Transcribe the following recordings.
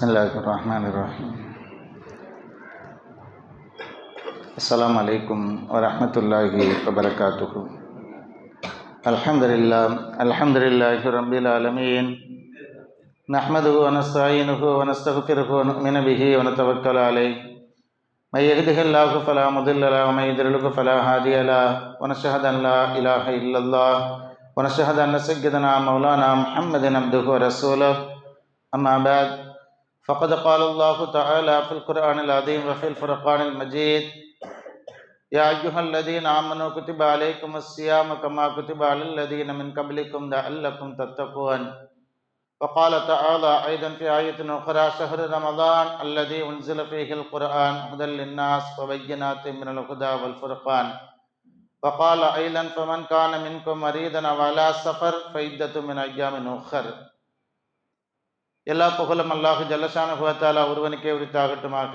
بسم الله الرحمن الرحيم. السلام عليكم ورحمة الله وبركاته. الحمد لله الحمد لله رب العالمين. نحمده ونستعينه ونستغفره ونؤمن به ونتوكل عليه. من يهده الله فلا مضل له ومن يضلل فلا هادي له. ونشهد أن لا إله إلا الله ونشهد أن سيدنا مولانا محمد عبده ورسوله. أما بعد فقد قال الله تعالى في القرآن العظيم وفي الفرقان المجيد يا أيها الذين آمنوا كتب عليكم الصيام كما كتب على الذين من قبلكم لعلكم تتقون. وقال تعالى أيضا في آية أخرى شهر رمضان الذي أنزل فيه القرآن هدى للناس وبينات من الهدى والفرقان. وقال أيضا فمن كان منكم مريضا أو على سفر فعدة من أيام أخر. எல்லா புகழும் அல்லாஹு ஜல்லசான ஹுவத்தாலா ஒருவனுக்கே உரித்தாகட்டுமாக.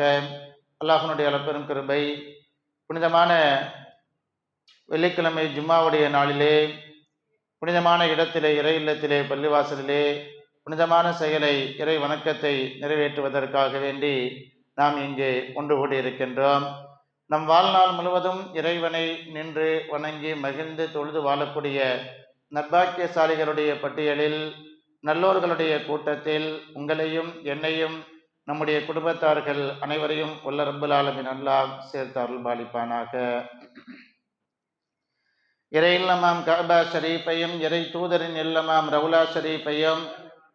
அல்லாஹனுடைய அளப்பெரும் கிருபை. புனிதமான வெள்ளிக்கிழமை ஜும்மாவுடைய நாளிலே புனிதமான இடத்திலே இறை இல்லத்திலே பள்ளிவாசலிலே புனிதமான செயலை இறை வணக்கத்தை நிறைவேற்றுவதற்காக வேண்டி நாம் இங்கே ஒன்று கூடியிருக்கின்றோம் நம் வாழ்நாள் முழுவதும் இறைவனை நின்று வணங்கி மகிழ்ந்து தொழுது வாழக்கூடிய நர்பாக்கியசாலிகளுடைய பட்டியலில் நல்லோர்களுடைய கூட்டத்தில் உங்களையும் என்னையும் நம்முடைய குடும்பத்தார்கள் அனைவரையும் உள்ள ரம்புலாலமின் அல்லாம் சேர்த்து அருள் பாலிப்பானாக. இறை இல்லமாம் கபா ஷரீஃபையும் இறை தூதரின் இல்லமாம் ரவுலா ஷரீஃபையும்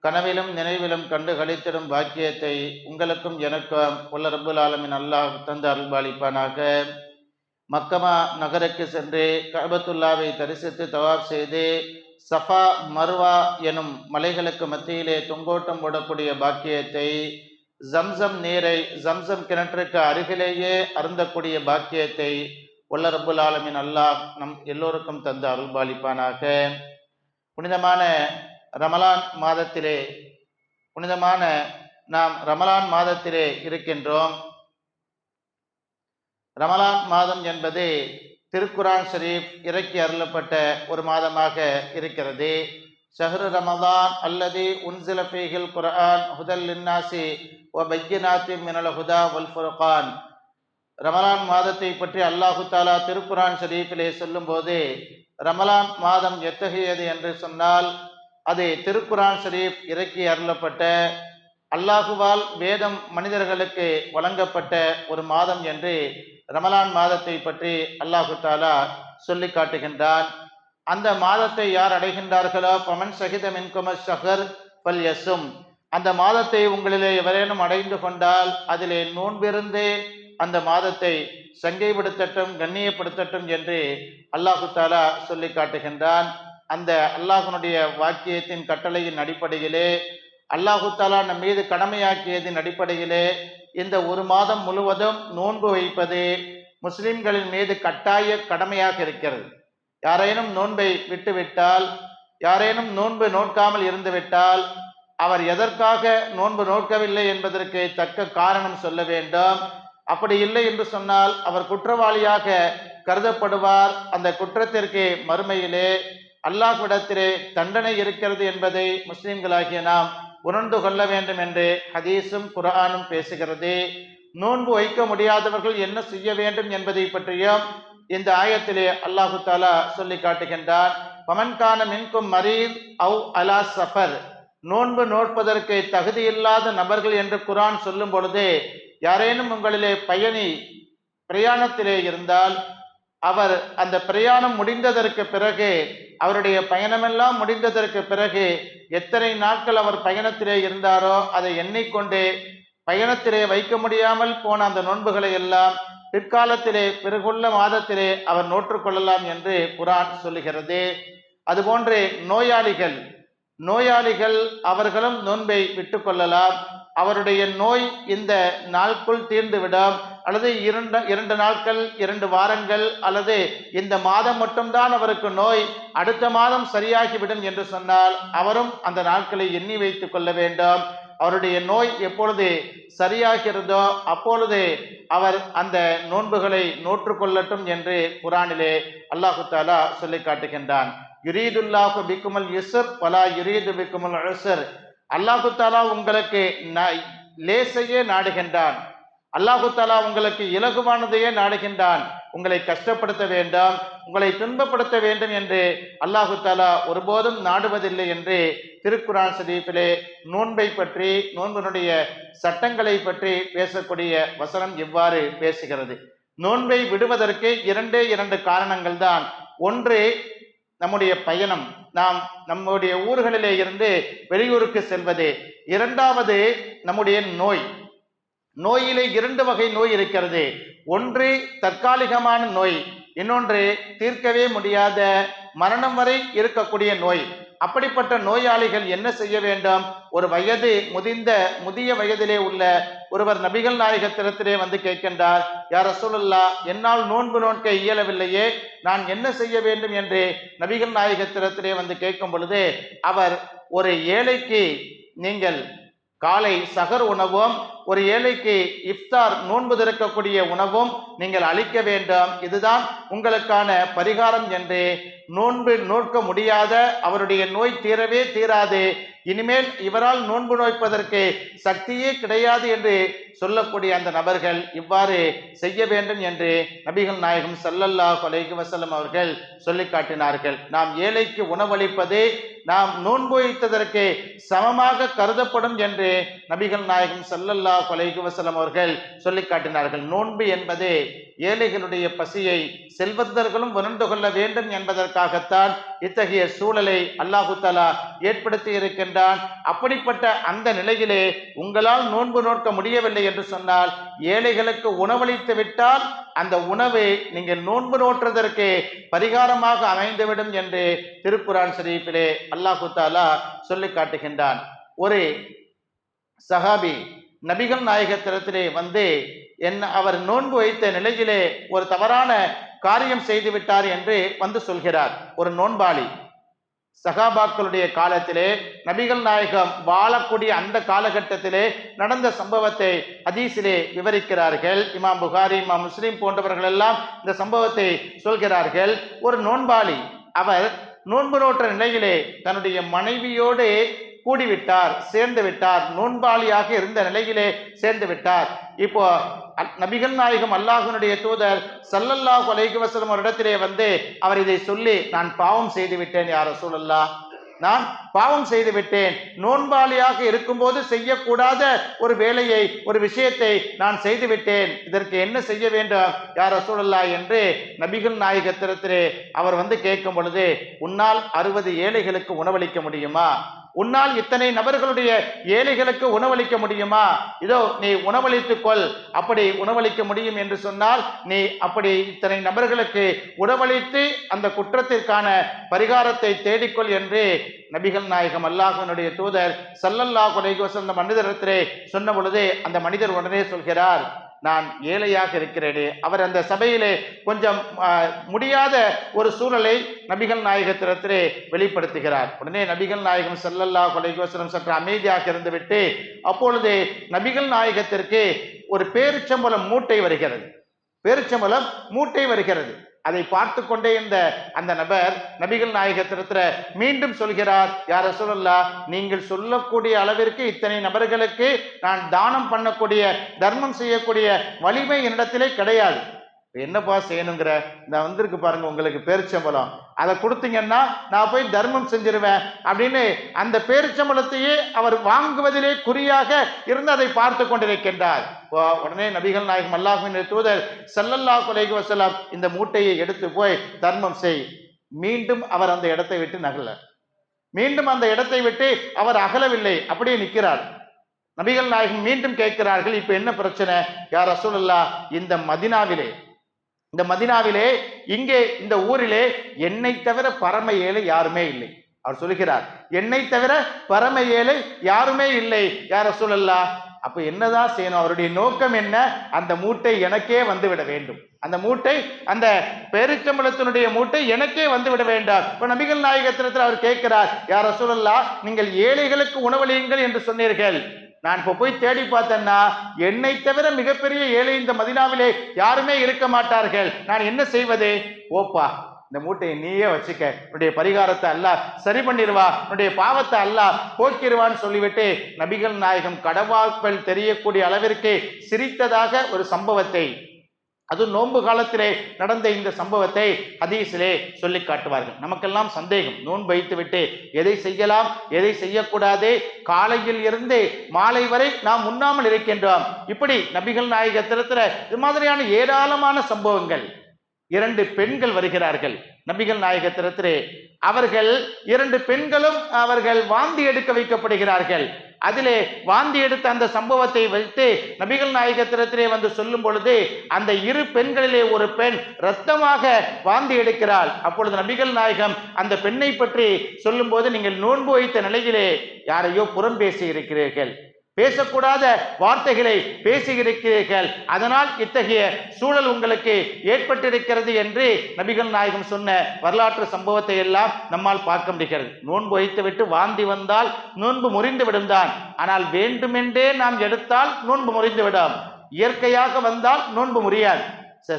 கனவிலும் நினைவிலும் கண்டு கழித்திடும் பாக்கியத்தை உங்களுக்கும் எனக்கும் உள்ள ரப்புல் அல்லாஹ் தந்து அருள் பாலிப்பானாக. மக்கமா நகருக்கு சென்று கபத்துல்லாவை தரிசித்து தவாப் செய்து சஃபா மர்வா எனும் மலைகளுக்கு மத்தியிலே தொங்கோட்டம் போடக்கூடிய பாக்கியத்தை ஜம்சம் நீரை ஜம்சம் கிணற்றுக்கு அருகிலேயே அருந்தக்கூடிய பாக்கியத்தை உள்ள ரப்புல் ஆலமின் அல்லாஹ் நம் எல்லோருக்கும் தந்து அருள்பாலிப்பானாக. புனிதமான ரமலான் மாதத்திலே புனிதமான நாம் ரமலான் மாதத்திலே இருக்கின்றோம். ரமலான் மாதம் என்பது திருக்குரான் ஷரீப் இறக்கி அருளப்பட்ட ஒரு மாதமாக இருக்கிறது. ஷஹ்ரு ரமதான் அல்லது உன்சில ஃபீஹில் குர்ஆன் ஹுதல் லின்னாசி ஒ பையனாத்தி மினல் ஹுதா வல் ஃபுர்கான். ரமலான் மாதத்தை பற்றி அல்லாஹு தாலா திருக்குரான் ஷரீஃபிலே சொல்லும்போது ரமலான் மாதம் எத்தகையது என்று சொன்னால் அது திருக்குரான் ஷரீப் இறக்கி அருளப்பட்ட அல்லாஹுவால் வேதம் மனிதர்களுக்கு வழங்கப்பட்ட ஒரு மாதம் என்று ரமலான் மாதத்தை பற்றி அல்லாஹு தாலா சொல்லி காட்டுகின்றான். அந்த மாதத்தை யார் அடைகின்றார்களோ? பமன் சகித மின்கும சஹர் பல் யசும். அந்த மாதத்தை உங்களிலே எவரேனும் அடைந்து கொண்டால் அதிலே நோன்பிருந்து அந்த மாதத்தை சங்கைப்படுத்தட்டும் கண்ணியப்படுத்தட்டும் என்று அல்லாஹு தாலா சொல்லி காட்டுகின்றான். அந்த அல்லாஹனுடைய வாக்கியத்தின் கட்டளையின் அடிப்படையிலே அல்லாஹுத்தாலா நம் மீது கடமையாக்கியதின் அடிப்படையிலே இந்த ஒரு மாதம் முழுவதும் நோன்பு வைப்பது முஸ்லிம்களின் மீது கட்டாய கடமையாக இருக்கிறது. யாரேனும் நோன்பை விட்டுவிட்டால் யாரேனும் நோன்பு நோக்காமல் இருந்துவிட்டால் அவர் எதற்காக நோன்பு நோக்கவில்லை என்பதற்கு தக்க காரணம் சொல்ல வேண்டும். அப்படி இல்லை என்று சொன்னால் அவர் குற்றவாளியாக கருதப்படுவார். அந்த குற்றத்திற்கு மறுமையிலே அல்லாஹ்விடத்திலே தண்டனை இருக்கிறது என்பதை முஸ்லிம்களாகிய நாம் உணர்ந்து கொள்ள வேண்டும் என்று ஹதீஸும் குரானும் பேசுகிறது. நோன்பு வைக்க முடியாதவர்கள் என்ன செய்ய வேண்டும் என்பதை பற்றியும் இந்த ஆயத்திலே அல்லாஹு தாலா சொல்லி காட்டுகின்றான். பமன்கான மின்கும் மரீத் அவு அலா சஃபர். நோன்பு நோட்பதற்கு தகுதியில்லாத நபர்கள் என்று குரான் சொல்லும் பொழுது யாரேனும் உங்களிலே பயணி பிரயாணத்திலே இருந்தால் அவர் அந்த பிரயாணம் முடிந்ததற்கு பிறகு அவருடைய பயணமெல்லாம் முடிந்ததற்கு பிறகு எத்தனை நாட்கள் அவர் பயணத்திலே இருந்தாரோ அதை எண்ணிக்கொண்டே பயணத்திலே வைக்க முடியாமல் போன அந்த நோன்புகளை எல்லாம் பிற்காலத்திலே பிறகுள்ள மாதத்திலே அவர் நோற்றுக்கொள்ளலாம் என்று குரான் சொல்லுகிறது. அதுபோன்று நோயாளிகள் நோயாளிகள் அவர்களும் நோன்பை விட்டுக்கொள்ளலாம். அவருடைய நோய் இந்த நாளுக்குள் தீர்ந்துவிடும். அல்லது இரண்டு இரண்டு நாட்கள் இரண்டு வாரங்கள் அல்லது இந்த மாதம் மட்டும்தான் அவருக்கு நோய் அடுத்த மாதம் சரியாகிவிடும் என்று சொன்னால் அவரும் அந்த நாட்களை எண்ணி வைத்துக் கொள்ள வேண்டும். அவருடைய நோய் எப்பொழுது சரியாகிறதோ அப்பொழுது அவர் அந்த நோன்புகளை நோற்று கொள்ளட்டும் என்று குரானிலே அல்லாஹு தாலா சொல்லி காட்டுகின்றான். யுரீதுல்லாஹு பிக்குமல் யுசர் பலா யுரீது பிக்குமல் அசர் அல்லாஹு தாலா உங்களுக்கு லேசையே நாடுகின்றான். அல்லாஹு தாலா உங்களுக்கு இலகுவானதையே நாடுகின்றான். உங்களை கஷ்டப்படுத்த வேண்டாம் உங்களை துன்பப்படுத்த வேண்டும் என்று அல்லாஹு தாலா ஒருபோதும் நாடுவதில்லை என்று திருக்குரான் ஷரீஃபிலே நோன்பை பற்றி நோன்பினுடைய சட்டங்களை பற்றி பேசக்கூடிய வசனம் இவ்வாறு பேசுகிறது. நோன்பை விடுவதற்கு இரண்டே இரண்டு காரணங்கள் தான் ஒன்று நம்முடைய பயணம். நாம் நம்முடைய ஊர்களிலே இருந்து வெளியூருக்கு செல்வது இரண்டாவது நம்முடைய நோய். நோயிலே இரண்டு வகை நோய் இருக்கிறது. ஒன்று தற்காலிகமான நோய் இன்னொன்று தீர்க்கவே முடியாத மரணம் வரை இருக்கக்கூடிய நோய். அப்படிப்பட்ட நோயாளிகள் என்ன செய்ய வேண்டும்? ஒரு வயது முதிர்ந்த முதிய வயதிலே உள்ள ஒருவர் நபிகள் நாயகத்திடத்திலே வந்து கேட்கின்றார் யார் ரசூலுல்லா என்னால் நோன்பு நோக்க இயலவில்லையே நான் என்ன செய்ய வேண்டும்? என்று நபிகள் நாயகத்திடத்திலே வந்து கேட்கும் பொழுது அவர் ஒரு ஏழைக்கு நீங்கள் காலை சகர் உணவும் ஒரு ஏழைக்கு இஃப்தார் நோன்பு திறக்கக்கூடிய உணவும் நீங்கள் அளிக்க வேண்டும். இதுதான் உங்களுக்கான பரிகாரம் என்று நோன்பு நோக்க முடியாத அவருடைய நோய் தீரவே தீராது. இனிமேல் இவரால் நோன்பு நோய்ப்பதற்கு சக்தியே கிடையாது என்று சொல்லக்கூடிய அந்த நபர்கள் இவ்வாறு செய்ய வேண்டும் என்று நபிகள் நாயகம் ஸல்லல்லாஹு அலைஹி வசலம் அவர்கள் சொல்லி காட்டினார்கள். நாம் ஏழைக்கு உணவளிப்பது நாம் நோன்பு வைத்ததற்கு சமமாக கருதப்படும் என்று நபிகள் நாயகம் சல்லல்லா அலைஹி அவர்கள் சொல்லி காட்டினார்கள். நோன்பு என்பது ஏழைகளுடைய பசியை செல்வந்தர்களும் உணர்ந்து கொள்ள வேண்டும் என்பதற்காகத்தான் இத்தகைய சூழலை அல்லாஹு தஆலா ஏற்படுத்தி இருக்கின்றான். அப்படிப்பட்ட அந்த நிலையிலே உங்களால் நோன்பு நோக்க முடியவில்லை என்று சொன்னால் ஏழைகளுக்கு உணவளித்து விட்டால் அந்த உணவு நீங்கள் நோன்பு நோற்றுவதற்கு பரிகாரமாக அமைந்துவிடும் என்று திருக்குரான் ஷரீஃபிலே அல்லாஹு தாலா சொல்லி காட்டுகின்றான். ஒரு சஹாபி நபிகள் நாயகத்திடத்திலே வந்து என்ன அவர் நோன்பு வைத்த நிலையிலே ஒரு தவறான காரியம் செய்து விட்டார் என்று வந்து சொல்கிறார். ஒரு நோன்பாளி. சகாபாக்களுடைய காலத்திலே நபிகள் நாயகம் வாழக்கூடிய அந்த காலகட்டத்திலே நடந்த சம்பவத்தை ஹதீஸிலே விவரிக்கிறார்கள். இமாம் புகாரி இமாம் முஸ்லீம் போன்றவர்கள் எல்லாம் இந்த சம்பவத்தை சொல்கிறார்கள். ஒரு நோன்பாளி அவர் நோன்பு நோற்ற நிலையிலே தன்னுடைய மனைவியோடு கூடிவிட்டார் சேர்ந்து விட்டார். நோன்பாளியாக இருந்த நிலையிலே சேர்ந்து விட்டார். இப்போ நபிகள் நாயகம் அல்லாஹனுடைய தூதர் சல்லல்லாஹ் அலைஹி ஒரு இடத்திலே வந்து அவர் இதை சொல்லி நான் பாவம் செய்து விட்டேன் யார சூழல்லா நான் பாவம் செய்து விட்டேன். நோன்பாளியாக இருக்கும்போது செய்யக்கூடாத ஒரு வேலையை ஒரு விஷயத்தை நான் செய்து விட்டேன். இதற்கு என்ன செய்ய வேண்டும்? யார் ரசூலல்லா என்று நபிகள் நாயகத்திரத்திலே அவர் வந்து கேட்கும் பொழுது உன்னால் அறுபது ஏழைகளுக்கு உணவளிக்க முடியுமா? உன்னால் இத்தனை நபர்களுடைய ஏழைகளுக்கு உணவளிக்க முடியுமா? இதோ நீ உணவளித்துக் கொள் அப்படி உணவளிக்க முடியும் என்று சொன்னால் நீ அப்படி இத்தனை நபர்களுக்கு உணவளித்து அந்த குற்றத்திற்கான பரிகாரத்தை தேடிக்கொள் என்று நபிகள் நாயகம் அல்லாஹனுடைய தூதர் சல்லல்லாஹ் அலைஹி அந்த மனிதரிடத்திலே சொன்ன பொழுது அந்த மனிதர் உடனே சொல்கிறார். நான் ஏழையாக இருக்கிறேனே. அவர் அந்த சபையிலே கொஞ்சம் முடியாத ஒரு சூழலை நபிகள் நாயகத்திடத்திலே வெளிப்படுத்துகிறார். உடனே நபிகள் நாயகம் செல்லல்லா கொலைகோசனம் சற்று அமைதியாக இருந்துவிட்டு அப்பொழுது நபிகள் நாயகத்திற்கு ஒரு பேரிச்சம்பளம் மூட்டை வருகிறது. பேரிச்சம்பளம் மூட்டை வருகிறது. அதை பார்த்து கொண்டே இருந்த அந்த நபர் நபிகள் நாயகத்திடத்துல மீண்டும் சொல்கிறார் யார சொல்லல்லா நீங்கள் சொல்லக்கூடிய அளவிற்கு இத்தனை நபர்களுக்கு நான் தானம் பண்ணக்கூடிய தர்மம் செய்யக்கூடிய வலிமை என்னிடத்திலே கிடையாது. என்னப்பா செய்யணுங்கிற? இந்த வந்திருக்கு பாருங்க உங்களுக்கு பேரிச்சம்பளம். அதை கொடுத்தீங்கன்னா நான் போய் தர்மம் செஞ்சிருவேன் அப்படின்னு அந்த பேரிச்சம்பளத்தையே அவர் வாங்குவதிலே குறியாக இருந்து அதை பார்த்து கொண்டிருக்கின்றார். ஓ, உடனே நபிகள் நாயகம் அல்லாஹின் தூதர் செல்லல்லா அலைஹி வசலாம் இந்த மூட்டையை எடுத்து போய் தர்மம் செய். மீண்டும் அவர் அந்த இடத்தை விட்டு நகல. மீண்டும் அந்த இடத்தை விட்டு அவர் அகலவில்லை. அப்படியே நிற்கிறார். நபிகள் நாயகம் மீண்டும் கேட்கிறார்கள் இப்போ என்ன பிரச்சனை? யார் அசூல் இந்த மதினாவிலே இந்த மதினாவிலே இங்கே இந்த ஊரிலே என்னை தவிர பரம ஏழை யாருமே இல்லை. அவர் சொல்லுகிறார் என்னை தவிர பரம ஏழை யாருமே இல்லை. யார சொல்லலா? அப்ப என்னதான் செய்யணும்? அவருடைய நோக்கம் என்ன? அந்த மூட்டை எனக்கே வந்து விட வேண்டும். அந்த மூட்டை அந்த பேரிச்சம்பளத்தினுடைய மூட்டை எனக்கே வந்து விட வேண்டாம். இப்ப நபிகள் நாயகத்தினத்தில் அவர் கேட்கிறார் யார சொல்லலா? நீங்கள் ஏழைகளுக்கு உணவளியுங்கள் என்று சொன்னீர்கள். நான் இப்போ போய் தேடி பார்த்தேன்னா என்னை தவிர மிகப்பெரிய ஏழை இந்த மதினாவிலே யாருமே இருக்க மாட்டார்கள். நான் என்ன செய்வது? ஓப்பா இந்த மூட்டையை நீயே வச்சுக்க. உன்னுடைய பரிகாரத்தை அல்ல சரி பண்ணிடுவா. உன்னுடைய பாவத்தை அல்ல போக்கிடுவான்னு சொல்லிவிட்டு நபிகள் நாயகம் கடவாக்கள் தெரியக்கூடிய அளவிற்கு சிரித்ததாக ஒரு சம்பவத்தை அது நோன்பு காலத்திலே நடந்த இந்த சம்பவத்தை ஹதீஸிலே சொல்லி காட்டுவார்கள். நமக்கெல்லாம் சந்தேகம். நோன்பு வைத்துவிட்டு எதை செய்யலாம் எதை செய்யக்கூடாது? காலையில் இருந்து மாலை வரை நாம் உண்ணாமல் இருக்கின்றோம். இப்படி நபிகள் நாயகத்திரத்தில் இது மாதிரியான ஏராளமான சம்பவங்கள். இரண்டு பெண்கள் வருகிறார்கள். நபிகள் நாயகத்திரத்திலே அவர்கள் இரண்டு பெண்களும் அவர்கள் வாந்தி எடுக்க வைக்கப்படுகிறார்கள். அதிலே வாந்தி எடுத்த அந்த சம்பவத்தை வைத்து நபிகள் நாயகத்திரத்திலே வந்து சொல்லும் பொழுது அந்த இரு பெண்களிலே ஒரு பெண் இரத்தமாக வாந்தி எடுக்கிறாள். அப்பொழுது நபிகள் நாயகம் அந்த பெண்ணை பற்றி சொல்லும்போது நீங்கள் நோன்பு வைத்த நிலையிலே யாரையோ புறம் பேசி இருக்கிறீர்கள். பேசக்கூடாத வார்த்தைகளை பேசியிருக்கிறீர்கள். அதனால் இத்தகைய சூழல் உங்களுக்கு ஏற்பட்டிருக்கிறது என்று நபிகள் நாயகம் சொன்ன வரலாற்று சம்பவத்தை எல்லாம் நம்மால் பார்க்க முடிகிறது. நோன்பு வைத்துவிட்டு வாந்தி வந்தால் நோன்பு முறிந்து விடும்தான் ஆனால் வேண்டுமென்றே நாம் எடுத்தால் நோன்பு முறிந்து விடும். இயற்கையாக வந்தால் நோன்பு முறியாது.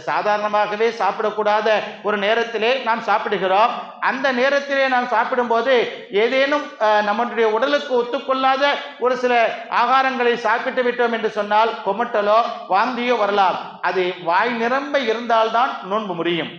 சாதாரணமாகவே சாப்பிடக்கூடாத ஒரு நேரத்திலே நாம் சாப்பிடுகிறோம். அந்த நேரத்திலே நாம் சாப்பிடும்போது ஏதேனும் நம்முடைய உடலுக்கு ஒத்துக்கொள்ளாத ஒரு சில ஆகாரங்களை சாப்பிட்டு விட்டோம் என்று சொன்னால் கொமட்டலோ வாந்தியோ வரலாம். அது வாய் நிரம்ப இருந்தால்தான் நோன்பு முடியும்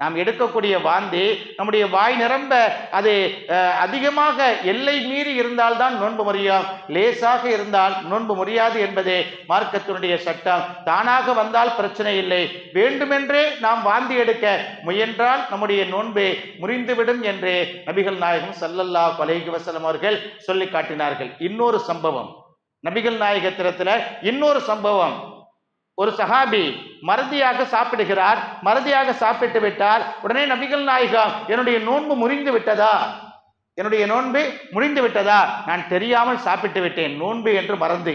நாம் எடுக்கக்கூடிய வாந்தி நம்முடைய வாய் நிரம்ப அது அதிகமாக எல்லை மீறி இருந்தால்தான் நோன்பு முறியும். லேசாக இருந்தால் நோன்பு முடியாது என்பதே மார்க்கத்தினுடைய சட்டம். தானாக வந்தால் பிரச்சனை இல்லை. வேண்டுமென்றே நாம் வாந்தி எடுக்க முயன்றால் நம்முடைய நோன்பு முறிந்துவிடும் என்று நபிகள் நாயகம் சல்லல்லா பலகி வசலம் அவர்கள் சொல்லி காட்டினார்கள். இன்னொரு சம்பவம். நபிகள் நாயகத்திரத்தில் இன்னொரு சம்பவம். ஒரு சஹாபி மறதியாக சாப்பிடுகிறார் மறதியாக சாப்பிட்டு விட்டார் உடனே நபிகள் நாயகம் என்னுடைய நோன்பு முறிந்து விட்டதா? என்னுடைய நோன்பு முடிந்து விட்டதா? நான் தெரியாமல் சாப்பிட்டு விட்டேன் நோன்பு என்று மறந்து.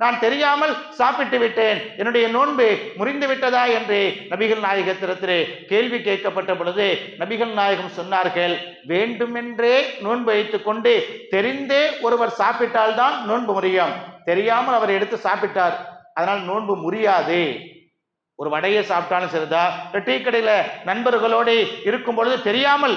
நான் தெரியாமல் சாப்பிட்டு விட்டேன் என்னுடைய நோன்பு முறிந்து விட்டதா? என்று நபிகள் நாயகத்திடத்திலே கேள்வி கேட்கப்பட்ட பொழுது நபிகள் நாயகம் சொன்னார்கள் வேண்டுமென்றே நோன்பு வைத்துக்கொண்டு தெரிந்தே ஒருவர் சாப்பிட்டால்தான் நோன்பு முறியும். தெரியாமல் அவர் எடுத்து சாப்பிட்டார். அதனால் நோன்பு முறியாது. ஒரு வடையை சாப்பிட்டாலும் சரிதா டீ கடையில் நண்பர்களோடு இருக்கும் பொழுது தெரியாமல்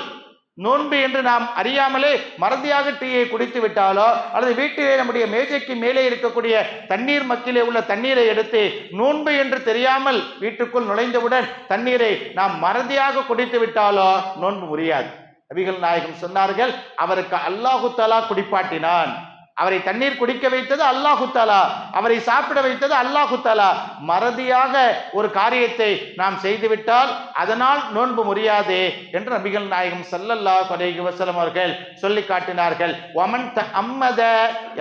நோன்பு என்று நாம் அறியாமலே மறதியாக டீயை குடித்து விட்டாலோ அல்லது வீட்டிலே நம்முடைய மேஜைக்கு மேலே இருக்கக்கூடிய தண்ணீர் மக்கிலே உள்ள தண்ணீரை எடுத்து நோன்பு என்று தெரியாமல் வீட்டுக்குள் நுழைந்தவுடன் தண்ணீரை நாம் மறதியாக குடித்து விட்டாலோ நோன்பு முடியாது நபிகள் நாயகம் சொன்னார்கள் அவருக்கு அல்லாஹு தலா குடிப்பாட்டினான். அவரை தண்ணீர் குடிக்க வைத்தது அல்லாஹு தாலா அவரை சாப்பிட வைத்தது அல்லாஹு தாலா மறதியாக ஒரு காரியத்தை நாம் செய்துவிட்டால் அதனால் நோன்பு முறியாது என்று நபிகள் நாயகம் சல்லல்லா கொலைகி வசலம் அவர்கள் சொல்லி காட்டினார்கள். ஒமன் த அம்மத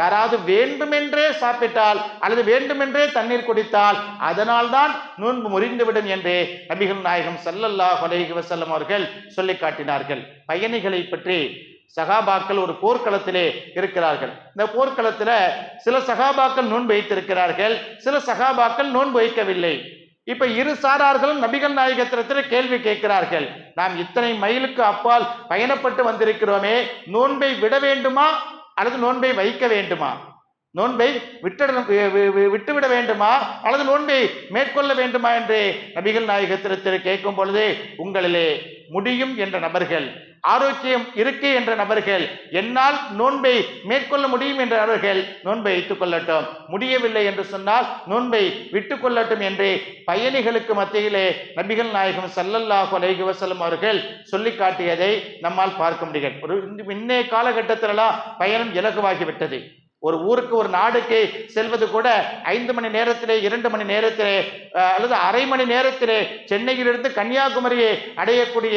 யாராவது வேண்டுமென்றே சாப்பிட்டால் அல்லது வேண்டுமென்றே தண்ணீர் குடித்தால் அதனால்தான் நோன்பு முறிந்துவிடும் என்று நபிகள் நாயகம் சல்லல்லா கொலைகி வசலம் அவர்கள் சொல்லி காட்டினார்கள். பயணிகளை பற்றி சகாபாக்கள் ஒரு போர்க்களத்திலே இருக்கிறார்கள். இந்த போர்க்களத்துல சில சகாபாக்கள் நோன்பு வைத்திருக்கிறார்கள் சில சகாபாக்கள் நோன்பு வைக்கவில்லை. இப்ப இரு சாரார்களும் நபிகள் நாயகத்திரத்தில் கேள்வி கேட்கிறார்கள். நாம் இத்தனை மைலுக்கு அப்பால் பயணப்பட்டு வந்திருக்கிறோமே நோன்பை விட வேண்டுமா அல்லது நோன்பை வைக்க வேண்டுமா? நோன்பை விட்டு விட்டுவிட வேண்டுமா அல்லது நோன்பை மேற்கொள்ள வேண்டுமா என்று நபிகள் நாயகத்திரத்தில் கேட்கும் பொழுது உங்களிலே முடியும் என்ற நபர்கள் ஆரோக்கியம் இருக்கு என்ற நபர்கள் என்னால் நோன்பை மேற்கொள்ள முடியும் என்ற நபர்கள் நோன்பை வைத்துக் கொள்ளட்டும். முடியவில்லை என்று சொன்னால் நோன்பை விட்டுக் கொள்ளட்டும் என்று பயணிகளுக்கு மத்தியிலே நபிகள் நாயகம் சல்லல்லாஹு அலைஹி வசலம் அவர்கள் சொல்லி காட்டியதை நம்மால் பார்க்க முடியும் ஒரு இந்த- இன்னைய காலகட்டத்திலலாம் பயணம் இலகுவாகிவிட்டது. ஒரு ஊருக்கு ஒரு நாடுக்கு செல்வது கூட ஐந்து மணி நேரத்திலே இரண்டு மணி நேரத்திலே அல்லது அரை மணி நேரத்திலே சென்னையிலிருந்து கன்னியாகுமரியை அடையக்கூடிய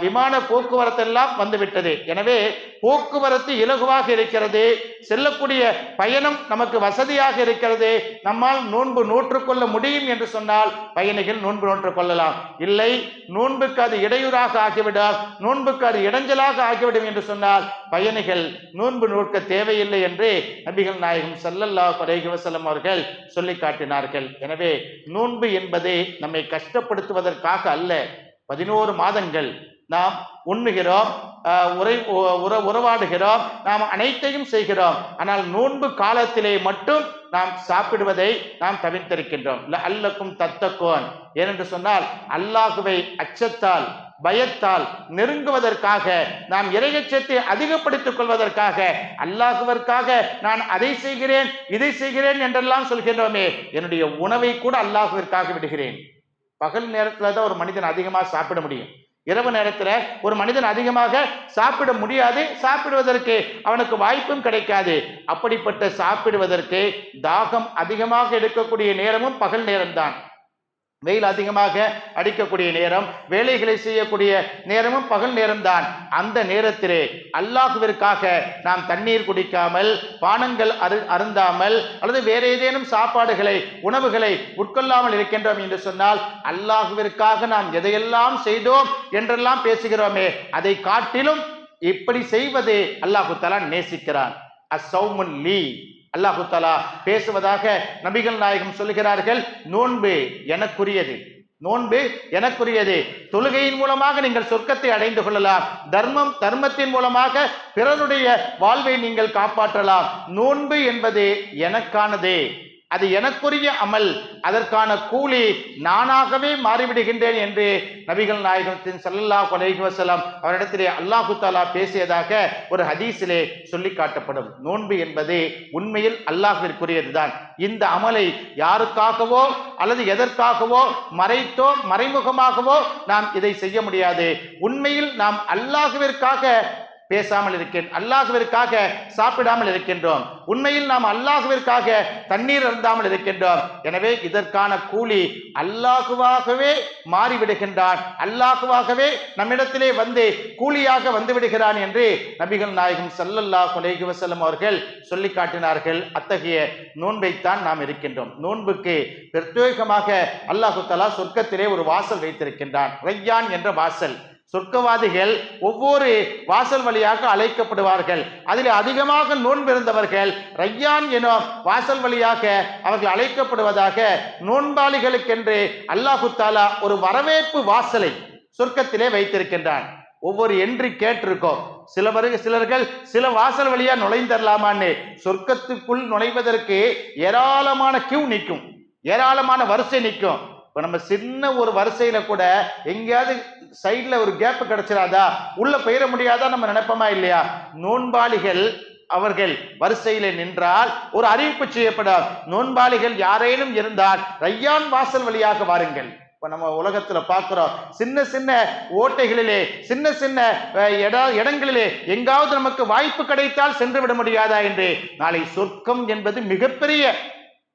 விமான போக்குவரத்து எல்லாம் வந்துவிட்டது. எனவே போக்குவரத்து இலகுவாக இருக்கிறது செல்லக்கூடிய பயணம் நமக்கு வசதியாக இருக்கிறது. நம்மால் நோன்பு நோற்றுக்கொள்ள முடியும் என்று சொன்னால் பயணிகள் நோன்பு நோற்றுக்கொள்ளலாம். இல்லை நோன்புக்கு அது இடையூறாக ஆகிவிடால் நோன்புக்கு அது இடைஞ்சலாக ஆகிவிடும் என்று சொன்னால் பயணிகள் நோன்பு நோக்க தேவையில்லை என்று நபிகள் நாயகம் சல்லல்லா அலைஹி அவர்கள் சொல்லி காட்டினார்கள். எனவே நோன்பு என்பது நம்மை கஷ்டப்படுத்துவதற்காக அல்ல. பதினோரு மாதங்கள் நாம் உண்ணுகிறோம் உரை உற உறவாடுகிறோம். நாம் அனைத்தையும் செய்கிறோம். ஆனால் நோன்பு காலத்திலே மட்டும் நாம் சாப்பிடுவதை நாம் தவிர்த்திருக்கின்றோம். அல்லக்கும் தத்தக்கோன். ஏனென்று சொன்னால் அல்லாஹுவை அச்சத்தால் பயத்தால் நெருங்குவதற்காக நாம் இறையச்சத்தை அதிகப்படுத்திக் கொள்வதற்காக அல்லாஹுவிற்காக நான் அதை செய்கிறேன் இதை செய்கிறேன் என்றெல்லாம் சொல்கின்றோமே. என்னுடைய உணவை கூட அல்லாஹுவிற்காக விடுகிறேன். பகல் நேரத்தில் தான் ஒரு மனிதன் அதிகமாக சாப்பிட முடியும். இரவு நேரத்தில் ஒரு மனிதன் அதிகமாக சாப்பிட முடியாது. சாப்பிடுவதற்கு அவனுக்கு வாய்ப்பும் கிடைக்காது. அப்படிப்பட்ட சாப்பிடுவதற்கு தாகம் அதிகமாக எடுக்கக்கூடிய நேரமும் பகல் நேரம்தான். வெயில் அதிகமாக அடிக்கக்கூடிய நேரம் வேலைகளை செய்யக்கூடிய நேரமும் பகல் நேரம்தான். அந்த நேரத்திலே அல்லாஹுவிற்காக நாம் தண்ணீர் குடிக்காமல் பானங்கள் அரு அருந்தாமல் அல்லது வேற ஏதேனும் சாப்பாடுகளை உணவுகளை உட்கொள்ளாமல் இருக்கின்றோம் என்று சொன்னால் அல்லாஹுவிற்காக நாம் எதையெல்லாம் செய்தோம் என்றெல்லாம் பேசுகிறோமே அதை காட்டிலும் இப்படி செய்வதே அல்லாஹு தலா நேசிக்கிறான். அசௌமுன் லீ. அல்லாஹு தலா பேசுவதாக நபிகள் நாயகம் சொல்லுகிறார்கள் நோன்பு எனக்குரியது நோன்பு எனக்குரியது. தொழுகையின் மூலமாக நீங்கள் சொர்க்கத்தை அடைந்து கொள்ளலாம். தர்மம் தர்மத்தின் மூலமாக பிறருடைய வாழ்வை நீங்கள் காப்பாற்றலாம். நோன்பு என்பது எனக்கானது. அது எனக்குரிய அமல். அதற்கான கூலி நானாகவே மாறிவிடுகின்றேன் என்று நபிகள் நாயகத்தின் சல்லல்லா கொலைஹி வசலம் அவரிடத்திலே அல்லாஹு தாலா பேசியதாக ஒரு ஹதீஸிலே சொல்லி காட்டப்படும். நோன்பு என்பது உண்மையில் அல்லாஹிற்குரியதுதான் இந்த அமலை யாருக்காகவோ அல்லது எதற்காகவோ மறைத்தோ மறைமுகமாகவோ நாம் இதை செய்ய முடியாது. உண்மையில் நாம் அல்லாஹுவிற்காக பேசாமல் இருக்கேன். அல்லாஹுவிற்காக சாப்பிடாமல் இருக்கின்றோம். உண்மையில் நாம் அல்லாஹுவிற்காக தண்ணீர் அருந்தாமல் இருக்கின்றோம். எனவே இதற்கான கூலி அல்லாஹுவாகவே மாறிவிடுகின்றான். அல்லாஹுவாகவே நம்மிடத்திலே வந்து கூலியாக வந்து விடுகிறான் என்று நபிகள் நாயகம் சல்லல்லா அலைஹி வஸல்லம் அவர்கள் சொல்லி காட்டினார்கள். அத்தகைய நோன்பைத்தான் நாம் இருக்கின்றோம். நோன்புக்கு பிரத்யேகமாக அல்லாஹு தலா சொர்க்கத்திலே ஒரு வாசல் வைத்திருக்கின்றான். ரையான் என்ற வாசல். சொர்க்கவாதிகள் ஒவ்வொரு வாசல் வழியாக அழைக்கப்படுவார்கள். அதில் அதிகமாக நோன்பிருந்தவர்கள் ரையான் எனும் வாசல் வழியாக அவர்கள் அழைக்கப்படுவதாக நோன்பாளிகளுக்கென்று அல்லாஹு தாலா ஒரு வரவேற்பு வாசலை சொர்க்கத்திலே வைத்திருக்கின்றான். ஒவ்வொரு என்று கேட்டிருக்கோம். சிலவர் சிலர்கள் சில வாசல் வழியா நுழைந்தரலாமான்னு சொர்க்கத்துக்குள் நுழைவதற்கு ஏராளமான கியூ நிற்கும். ஏராளமான வரிசை நிற்கும். இப்போ நம்ம சின்ன ஒரு வரிசையில் கூட எங்கேயாவது சைடில் ஒரு கேப் கிடைச்சிடாதா உள்ள போயிட முடியாதா நம்ம நினைப்போமா இல்லையா? நோன்பாளிகள் அவர்கள் வரிசையில் நின்றால் ஒரு அறிவிப்பு செய்யப்படும் நோன்பாளிகள் யாரேனும் இருந்தால் ரையான் வாசல் வழியாக வாருங்கள். இப்போ நம்ம உலகத்தில் பார்க்குறோம் சின்ன சின்ன ஓட்டைகளிலே சின்ன சின்ன இட இடங்களிலே எங்காவது நமக்கு வாய்ப்பு கிடைத்தால் சென்று விட முடியாதா என்று? நாளை சொர்க்கம் என்பது மிகப்பெரிய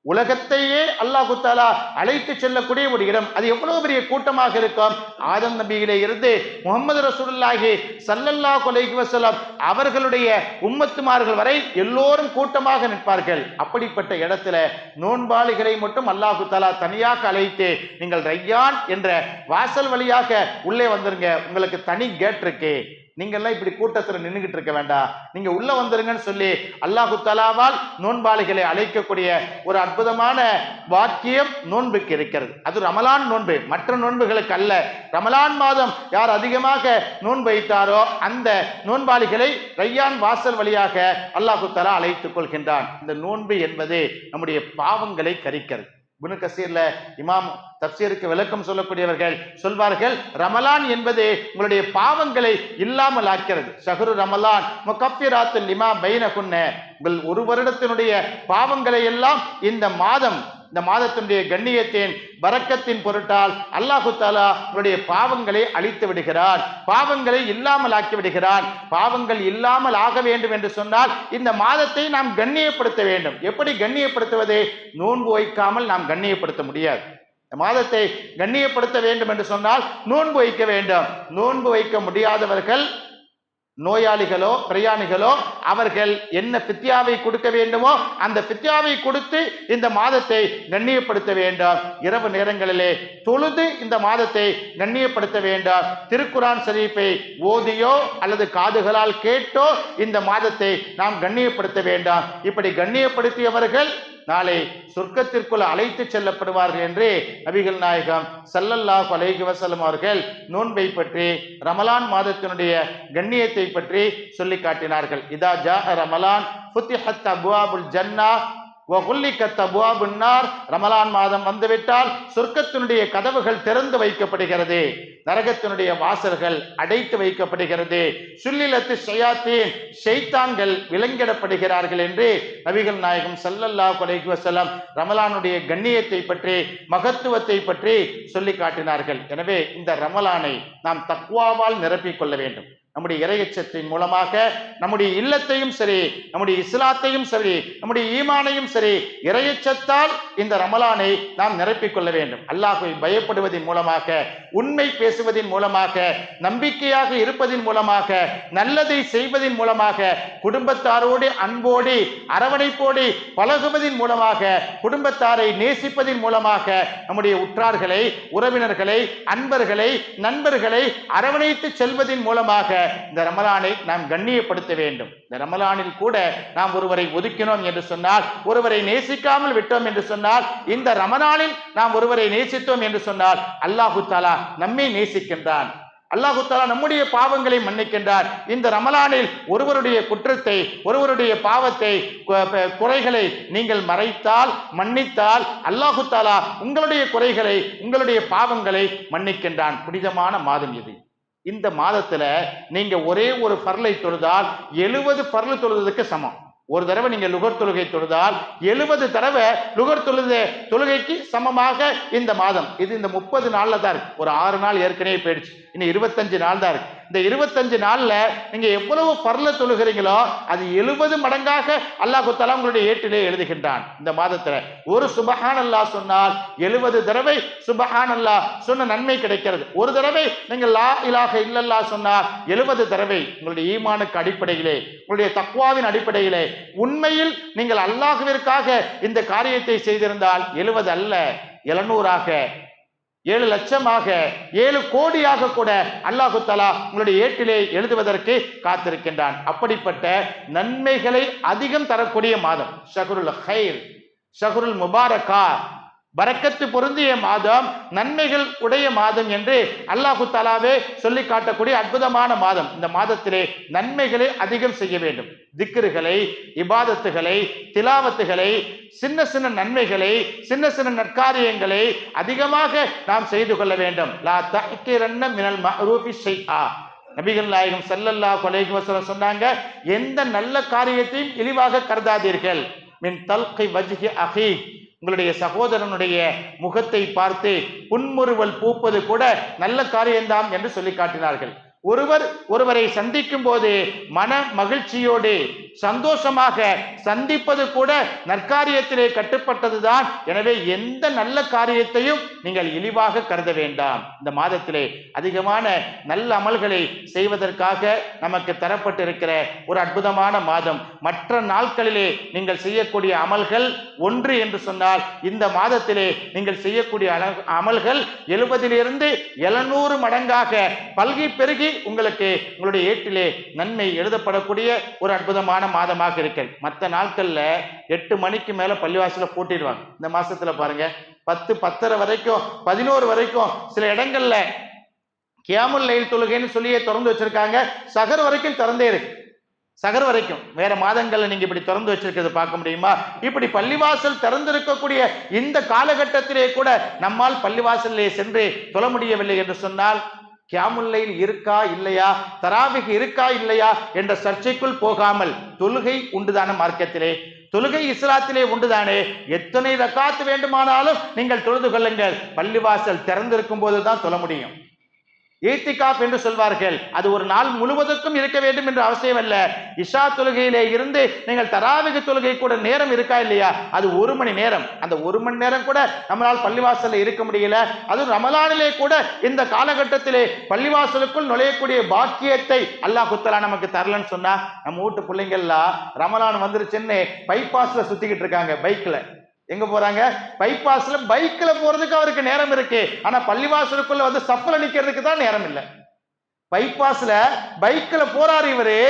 உலகத்தையே அல்லாஹு தாலா அழைத்து செல்லக்கூடிய ஒரு இடம். அது எவ்வளவு பெரிய கூட்டமாக இருக்கும்? ஆதம் நபியிலே இருந்து முகமது ரசூலுல்லாஹி சல்லல்லா கொலைக்கு வசலம் அவர்களுடைய உம்மத்துமார்கள் வரை எல்லோரும் கூட்டமாக நிற்பார்கள். அப்படிப்பட்ட இடத்துல நோன்பாளிகளை மட்டும் அல்லாஹு தாலா தனியாக அழைத்து நீங்கள் ரையான் என்ற வாசல் வழியாக உள்ளே வந்துருங்க. உங்களுக்கு தனி கேட் இருக்கு. நீங்கெல்லாம் இப்படி கூட்டத்தில் நின்றுகிட்டு இருக்க வேண்டாம். நீங்க உள்ள வந்துருங்கன்னு சொல்லி அல்லாஹு தலாவால் நோன்பாளிகளை அழைக்கக்கூடிய ஒரு அற்புதமான வாக்கியம் நோன்புக்கு இருக்கிறது. அது ரமலான் நோன்பு. மற்ற நோன்புகளுக்கு அல்ல. ரமலான் மாதம் யார் அதிகமாக நோன்பு வைத்தாரோ அந்த நோன்பாளிகளை ரையான் வாசல் வழியாக அல்லாஹு தலா அழைத்துக் கொள்கின்றான். இந்த நோன்பு என்பது நம்முடைய பாவங்களை கரிக்கிறது. இப்னு கசீர்ல இமாம் தப்சீருக்கு விளக்கம் சொல்லக்கூடியவர்கள் சொல்வார்கள் ரமலான் என்பது உங்களுடைய பாவங்களை இல்லாமல் ஆக்கிறது ஷஹரு ரமலான் முகப்பிராத்து லிமா பைனகுன்ன. உங்கள் ஒரு வருடத்தினுடைய பாவங்களை எல்லாம் இந்த மாதம் இந்த மாதத்தினுடைய கண்ணியத்தின் வரக்கத்தின் பொருட்டால் அல்லாஹு தாலா உங்களுடைய பாவங்களை அழித்து விடுகிறான் பாவங்களை இல்லாமல் ஆக்கி விடுகிறான் பாவங்கள் இல்லாமல் ஆக வேண்டும் என்று சொன்னால் இந்த மாதத்தை நாம் கண்ணியப்படுத்த வேண்டும். எப்படி கண்ணியப்படுத்துவது? நோன்பு வைக்காமல் நாம் கண்ணியப்படுத்த முடியாது. இந்த மாதத்தை கண்ணியப்படுத்த வேண்டும் என்று சொன்னால் நோன்பு வைக்க வேண்டும். நோன்பு வைக்க முடியாதவர்கள் நோயாளிகளோ பிரயாணிகளோ அவர்கள் என்ன பித்யாவை கொடுக்க வேண்டுமோ அந்த பித்யாவை கொடுத்து இந்த மாதத்தை கண்ணியப்படுத்த வேண்டும். இரவு நேரங்களிலே தொழுது இந்த மாதத்தை கண்ணியப்படுத்த வேண்டும். திருக்குரான் ஷரீஃபை ஓதியோ அல்லது காதுகளால் கேட்டோ இந்த மாதத்தை நாம் கண்ணியப்படுத்த வேண்டாம். இப்படி கண்ணியப்படுத்தியவர்கள் நாளை சொர்க்கத்திற்குள் அழைத்து செல்லப்படுவார்கள் என்று நபிகள் நாயகம் சல்லல்லாஹ் அலைஹி வசலம் அவர்கள் நோன்பை பற்றி ரமலான் மாதத்தினுடைய கண்ணியத்தை பற்றி சொல்லி காட்டினார்கள். இதா ஜா ரமலான் ஃபுத்திஹத் அபுவாபுல் ஜன்னா ரமலான் மாதம் வந்துவிட்டால் சொர்க்கத்தினுடைய கதவுகள் திறந்து வைக்கப்படுகிறது. நரகத்தினுடைய வாசல்கள் அடைத்து வைக்கப்படுகிறது. சுல்லிலத்து ஷயாத்தீன் ஷைத்தான்கள் விலங்கிடப்படுகிறார்கள் என்று நபிகள் நாயகம் சல்லல்லா அலைஹி ரமலானுடைய கண்ணியத்தை பற்றி மகத்துவத்தை பற்றி சொல்லி காட்டினார்கள். எனவே இந்த ரமலானை நாம் தக்குவாவால் நிரப்பிக் கொள்ள வேண்டும். நம்முடைய இறையச்சத்தின் மூலமாக நம்முடைய இல்லத்தையும் சரி நம்முடைய இஸ்லாத்தையும் சரி நம்முடைய ஈமானையும் சரி இறையச்சத்தால் இந்த ரமலானை நாம் நிரப்பிக் கொள்ள வேண்டும். அல்லாஹை பயப்படுவதன் மூலமாக உண்மை பேசுவதன் மூலமாக நம்பிக்கையாக இருப்பதன் மூலமாக நல்லதை செய்வதன் மூலமாக குடும்பத்தாரோடு அன்போடு அரவணைப்போடு பழகுவதன் மூலமாக குடும்பத்தாரை நேசிப்பதன் மூலமாக நம்முடைய உற்றார்களை உறவினர்களை அன்பர்களை நண்பர்களை அரவணைத்து செல்வதன் மூலமாக இந்த ரமலானை நாம் கண்ணியப்படுத்த வேண்டும். இந்த ரமலானில் கூட நாம் ஒருவரை ஒதுக்கினோம் என்று சொன்னால் ஒருவரை நேசிக்காமல் விட்டோம் என்று சொன்னால் இந்த ரமலானில் நாம் ஒருவரை நேசித்தோம் என்று சொன்னால் அல்லாஹு தாலா நம்மை நேசிக்கின்றான். அல்லாஹு தாலா நம்முடைய பாவங்களை மன்னிக்கின்றார். இந்த ரமலானில் ஒருவருடைய குற்றத்தை ஒருவருடைய பாவத்தை குறைகளை நீங்கள் மறைத்தால் மன்னித்தால் அல்லாஹு தாலா உங்களுடைய குறைகளை உங்களுடைய பாவங்களை மன்னிக்கின்றான். புனிதமான மாதம் இது. இந்த மாதத்துல நீங்க ஒரே ஒரு பர்லை தொழுதால் எழுபது பர்ல் தொழுதுக்கு சமம். ஒரு தடவை நீங்க லுகர் தொழுகை தொழுதால் எழுபது தடவை லுகர் தொழுத தொழுகைக்கு சமமாக இந்த மாதம். இது இந்த முப்பது நாள்ல தான் இருக்கு. ஒரு ஆறு நாள் ஏற்கனவே போயிடுச்சு. இன்னும் இருபத்தஞ்சு நாள் தான் இருக்கு. இந்த இருபத்தஞ்சு நாளில் நீங்கள் எவ்வளவு பரல தொழுகிறீங்களோ அது எழுபது மடங்காக அல்லாஹ் தஆலா உங்களுடைய ஏட்டிலே எழுதுகின்றான். இந்த மாதத்தில் ஒரு சுபஹான் அல்லாஹ் சொன்னால் எழுபது தடவை சுபஹான் அல்லாஹ் சொன்ன நன்மை கிடைக்கிறது. ஒரு தடவை நீங்கள் லா இலாக இல்லல்லா சொன்னால் எழுபது தடவை உங்களுடைய ஈமானுக்கு அடிப்படையிலே உங்களுடைய தக்வாவின் அடிப்படையிலே உண்மையில் நீங்கள் அல்லாஹுவிற்காக இந்த காரியத்தை செய்திருந்தால் எழுபது அல்ல எழுநூறாக ஏழு லட்சமாக ஏழு கோடியாக கூட அல்லாஹு தலா உங்களுடைய ஏட்டிலே எழுதுவதற்கு காத்திருக்கின்றான். அப்படிப்பட்ட நன்மைகளை அதிகம் தரக்கூடிய மாதம் ஷஹருல் ஹைர் ஷஹருல் முபாரகா பரக்கத்து பொருந்திய மாதம் நன்மைகள் உடைய மாதம் என்று அல்லாஹு தலாவே சொல்லி காட்டக்கூடிய அற்புதமான மாதம். இந்த மாதத்திலே நன்மைகளை அதிகம் செய்ய வேண்டும். திக்ருகளை இபாதத்துகளை திலாவத்துகளை சின்ன சின்ன நன்மைகளை சின்ன சின்ன நற்காரியங்களை அதிகமாக நாம் செய்து கொள்ள வேண்டும். லா தக்கிரன்ன மினல் மஅரூஃபி ஷைஆ. நபிகள் நாயகம் செல்லல்லா கொலைக்கு வசனம் சொன்னாங்க எந்த நல்ல காரியத்தையும் இழிவாக கருதாதீர்கள். மின் தல்கை வஜ்ஹி அஹீ. உங்களுடைய சகோதரனுடைய முகத்தை பார்த்து புன்முறுவல் பூப்பது கூட நல்ல காரியம்தான் என்று சொல்லி காட்டினார்கள். ஒருவர் ஒருவரை சந்திக்கும் போது மன மகிழ்ச்சியோடு சந்தோஷமாக சந்திப்பது கூட நற்காரியத்திலே கட்டுப்பட்டதுதான். எனவே எந்த நல்ல காரியத்தையும் நீங்கள் இழிவாக கருத வேண்டாம். இந்த மாதத்திலே அதிகமான நல்ல அமல்களை செய்வதற்காக நமக்கு தரப்பட்டிருக்கிற ஒரு அற்புதமான மாதம். மற்ற நாட்களிலே நீங்கள் செய்யக்கூடிய அமல்கள் ஒன்று என்று சொன்னால் இந்த மாதத்திலே நீங்கள் செய்யக்கூடிய அமல்கள் எழுபதிலிருந்து எழுநூறு மடங்காக பல்கி பெருகி உங்களுக்கு உங்களுடைய ஏட்டிலே நன்மை எழுதப்படக்கூடிய ஒரு அற்புதமான மாதமாக இருக்கிறது மற்ற நாட்கள்ல எட்டு மணிக்கு மேல பள்ளிவாசலில் பூட்டிடுவாங்க. இந்த மாதத்தில் பாருங்க பத்து பத்தரை வரைக்கும் பதினோரு வரைக்கும் சில இடங்களில் கியாமுல் லைல் தொழுகைன்னு சொல்லியே திறந்து வச்சிருக்காங்க. சகர் வரைக்கும் திறந்தே இருக்கு. சகர் வரைக்கும். வேற மாதங்கள்ல நீங்க இப்படி திறந்து வச்சிருக்கிறது பார்க்க முடியுமா? இப்படி பள்ளிவாசல் திறந்திருக்கக்கூடிய இந்த காலகட்டத்திலே கூட நம்மால் பள்ளிவாசலிலே சென்று தொழ முடியவில்லை என்று சொன்னால் கியாமுல்லையில் இருக்கா இல்லையா? தராபிக் இருக்கா இல்லையா? என்ற சர்ச்சைக்குள் போகாமல் தொழுகை உண்டுதான மார்க்கத்திலே? தொழுகை இஸ்லாத்திலே உண்டுதானே? எத்தனை ரக்காத்து வேண்டுமானாலும் நீங்கள் தொழுது கொள்ளுங்கள். பள்ளிவாசல் திறந்திருக்கும் போதுதான் சொல்ல முடியும். ஈத்திகாப் என்று சொல்வார்கள். அது ஒரு நாள் முழுவதற்கும் இருக்க வேண்டும் என்று அவசியம் அல்ல இஷா தொழுகையிலே இருந்து நீங்கள் தராவிக தொழுகை கூட நேரம் இருக்கா இல்லையா? அது ஒரு மணி நேரம். அந்த ஒரு மணி நேரம் கூட நம்மளால் பள்ளிவாசலில் இருக்க முடியல. அதுவும் ரமலானிலே கூட இந்த காலகட்டத்திலே பள்ளிவாசலுக்குள் நுழையக்கூடிய பாக்கியத்தை அல்லாஹ் குத்தலா நமக்கு தரலன்னு சொன்னா நம்ம வீட்டு பிள்ளைங்கள்லாம் ரமலான் வந்துருச்சுன்னு பைபாஸ்ல சுத்திக்கிட்டு இருக்காங்க பைக்ல. எங்க போறாங்க? பைபாஸ்ல பைக்ல போறதுக்கு அவருக்கு நேரம் இருக்கு. ஆனா பள்ளிவாசலுக்குள்ள வந்து சப்பல நிக்கிறதுக்கு தான் நேரம் இல்லை. பைபாஸ்ல பைக்ல போறாரு இவரு.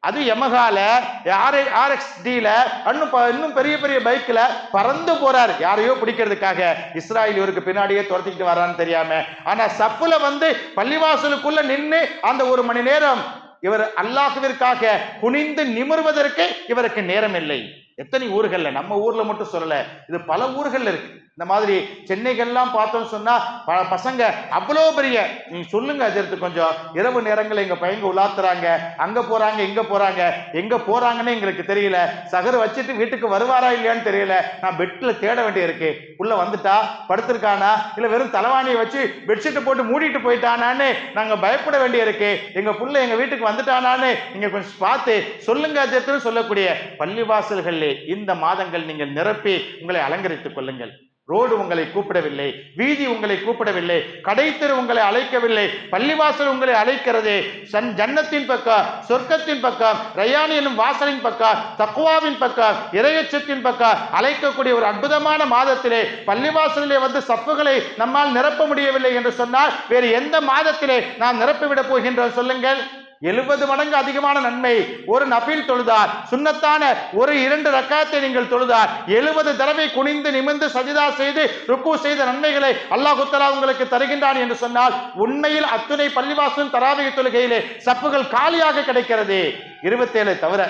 அது எமகால ஆர் ஆர்எக்ஸ் டில இன்னும் ப- இன்னும் பெரிய பெரிய பைக்ல பறந்து போறாரு. யாரையோ பிடிக்கிறதுக்காக. இஸ்ராயல் இவருக்கு பின்னாடியே துரத்திக்கிட்டு வரான்னு தெரியாம. ஆனா சப்புல வந்து பள்ளிவாசலுக்குள்ள நின்று அந்த ஒரு மணி நேரம் இவர் அல்லாஹுவிற்காக குனிந்து நிமிர்வதற்கு இவருக்கு நேரம் இல்லை. எத்தனை ஊர்களில்? நம்ம ஊரில் மட்டும் சொல்லலை. இது பல ஊர்களில் இருக்கு. இந்த மாதிரி சென்னைகள்லாம் பார்த்தோம்னு சொன்னால் ப- பசங்க அவ்வளோ பெரிய நீங்கள் சொல்லுங்க அஜர்த்து கொஞ்சம். இரவு நேரங்களில் எங்கள் பையங்க உலாத்துறாங்க. அங்கே போகிறாங்க இங்கே போகிறாங்க எங்கே போகிறாங்கன்னு எங்களுக்கு தெரியல. சகர் வச்சுட்டு வீட்டுக்கு வருவாரா இல்லையான்னு தெரியல. நான் பெட்டில் தேட வேண்டியிருக்கு. உள்ளே வந்துட்டா படுத்திருக்கானா? இல்லை வெறும் தலைவாணியை வச்சு பெட்ஷீட்டை போட்டு மூடிட்டு போயிட்டானான்னு நாங்கள் பயப்பட வேண்டியிருக்கு. எங்கள் எங்க புள்ள எங்கள் வீட்டுக்கு வந்துட்டானான்னு நீங்கள் கொஞ்சம் பார்த்து சொல்லுங்க அஜர்த்துன்னு சொல்லக்கூடிய பள்ளிவாசல்கள் பள்ளிவாசல்களிலே இந்த மாதங்கள் நீங்கள் நிரப்பி உங்களை அலங்கரித்துக் கொள்ளுங்கள். ரோடு உங்களை கூப்பிடவில்லை வீதி உங்களை கூப்பிடவில்லை கடைத்தெரு உங்களை அழைக்கவில்லை பள்ளிவாசல் உங்களை அழைக்கிறது சன் ஜன்னத்தின் பக்கம் சொர்க்கத்தின் பக்கம் ரயானி எனும் வாசலின் பக்கம் தக்குவாவின் பக்கம் இரையச்சத்தின் பக்கம் அழைக்கக்கூடிய ஒரு அற்புதமான மாதத்திலே பள்ளிவாசலிலே வந்து சப்புகளை நம்மால் நிரப்ப முடியவில்லை என்று சொன்னால் வேறு எந்த மாதத்திலே நாம் நிரப்பிவிடப் போகின்றோம் சொல்லுங்கள். எழுபது மடங்கு அதிகமான நன்மை. ஒரு நபில் தொழுதார். சுன்னத்தான ஒரு இரண்டு ரக்காத்தை நீங்கள் தொழுதார். எழுபது தடவை குனிந்து நிமிர்ந்து சஜிதா செய்து ருக்கு செய்த நன்மைகளை அல்லாஹ் தஆலா உங்களுக்கு தருகின்றான் என்று சொன்னால் உண்மையில் அத்துணை பள்ளிவாசல் தராவிக தொழுகையிலே சப்புகள் காலியாக கிடைக்கிறது. இருபத்தேழு தவிர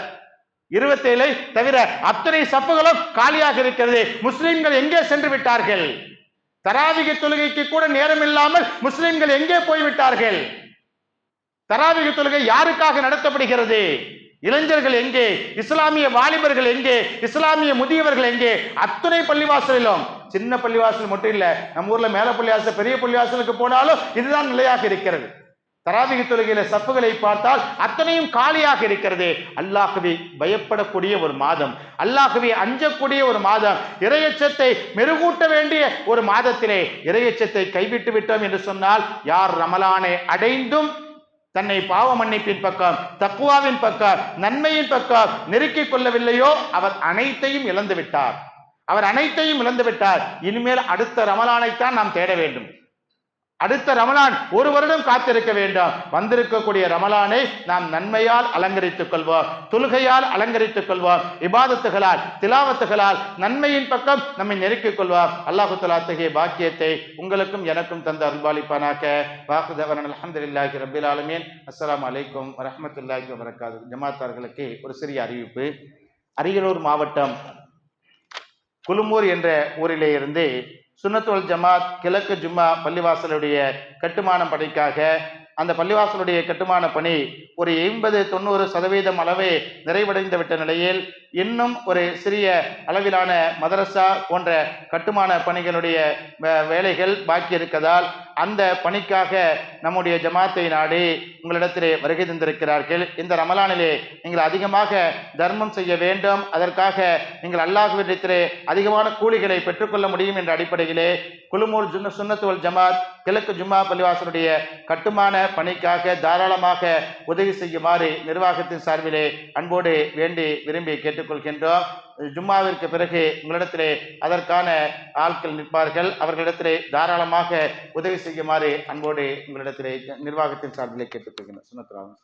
இருபத்தேழை தவிர அத்தனை சப்புகளும் காலியாக இருக்கிறது. முஸ்லிம்கள் எங்கே சென்று விட்டார்கள்? தராவிக தொழுகைக்கு கூட நேரம் இல்லாமல் முஸ்லிம்கள் எங்கே போய்விட்டார்கள்? தராவிக தொழுகை யாருக்காக நடத்தப்படுகிறது? இளைஞர்கள் எங்கே? இஸ்லாமிய வாலிபர்கள் எங்கே? இஸ்லாமிய முதியவர்கள் எங்கே? அத்துணை பள்ளிவாசலிலும். சின்ன பள்ளிவாசல் மட்டும் இல்ல நம்ம ஊர்ல மேல பள்ளிவாசல் பெரிய பள்ளிவாசலுக்கு போனாலும் இதுதான் நிலையாக இருக்கிறது. தராவிக தொழுகையில சப்புகளை பார்த்தால் அத்தனையும் காலியாக இருக்கிறது. அல்லாஹ்வை பயப்படக்கூடிய ஒரு மாதம். அல்லாஹ்வை அஞ்சக்கூடிய ஒரு மாதம். இரையச்சத்தை மெருகூட்ட வேண்டிய ஒரு மாதத்திலே இரையச்சத்தை கைவிட்டு விட்டோம் என்று சொன்னால் யார் ரமலானை அடைந்தும் தன்னை பாவ மன்னிப்பின் பக்கம் தக்குவாவின் பக்கம் நன்மையின் பக்கம் நெருக்கிக் கொள்ளவில்லையோ அவர் அனைத்தையும் இழந்து விட்டார் அவர் அனைத்தையும் இழந்து விட்டார் இனிமேல் அடுத்த ரமலானைத்தான் நாம் தேட வேண்டும். அடுத்த ரமலான் ஒரு வருடம் காத்திருக்க வேண்டும். வந்திருக்கக்கூடிய ரமலானை நாம் நன்மையால் அலங்கரித்துக் கொள்வோம். தொழுகையால் அலங்கரித்துக் கொள்வோம். இபாதத்துகளால் திலாவத்துகளால் நன்மையின் பக்கம் நம்மை நெருக்கிக் கொள்வோம் அல்லாஹு தலா அத்தகைய பாக்கியத்தை உங்களுக்கும் எனக்கும் தந்த அருள்பாலிப்பானாக்க வாக்குதவரன் அலமதுல்லாஹி ரபில் ஆலமீன். அஸ்லாம் அலைக்கும் வரமத்துல்லாஹி வரகாது ஜமாத்தார்களுக்கு ஒரு சிறிய அறிவிப்பு. அரியலூர் மாவட்டம் குலுமூர் என்ற ஊரிலே இருந்து சுன்னத்துல் ஜமாத் கிழக்கு ஜும்மா பள்ளிவாசலுடைய கட்டுமான பணிக்காக அந்த பள்ளிவாசலுடைய கட்டுமான பணி ஒரு எண்பது தொண்ணூறு சதவீதம் அளவே நிறைவடைந்து விட்ட நிலையில் இன்னும் ஒரு சிறிய அளவிலான மதரசா போன்ற கட்டுமான பணிகளுடைய வே- வேலைகள் பாக்கி இருக்கதால் அந்த பணிக்காக நம்முடைய ஜமாத்தை நாடி உங்களிடத்திலே வருகை தந்திருக்கிறார்கள். இந்த ரமலானிலே நீங்கள் அதிகமாக தர்மம் செய்ய வேண்டும். அதற்காக நீங்கள் அல்லாஹுவிடத்திலே அதிகமான கூலிகளை பெற்றுக்கொள்ள முடியும் என்ற அடிப்படையிலே குழுமூர் ஜுன்ன சுன்னத்துவல் ஜமாத் கிழக்கு ஜும்மா பள்ளிவாசனுடைய கட்டுமான பணிக்காக தாராளமாக உதவி செய்யுமாறு நிர்வாகத்தின் சார்பிலே அன்போடு வேண்டி விரும்பி கேட்டுக்கொள்கின்றோம். ஜும்மாவிற்கு பிறகு உங்களிடத்திலே அதற்கான ஆட்கள் நிற்பார்கள். அவர்களிடத்திலே தாராளமாக உதவி செய்யுமாறு அன்போடு உங்களிடத்திலே நிர்வாகத்தின் சார்பிலே கேட்டுக்கொள்கிறேன். சுனத்ராவும்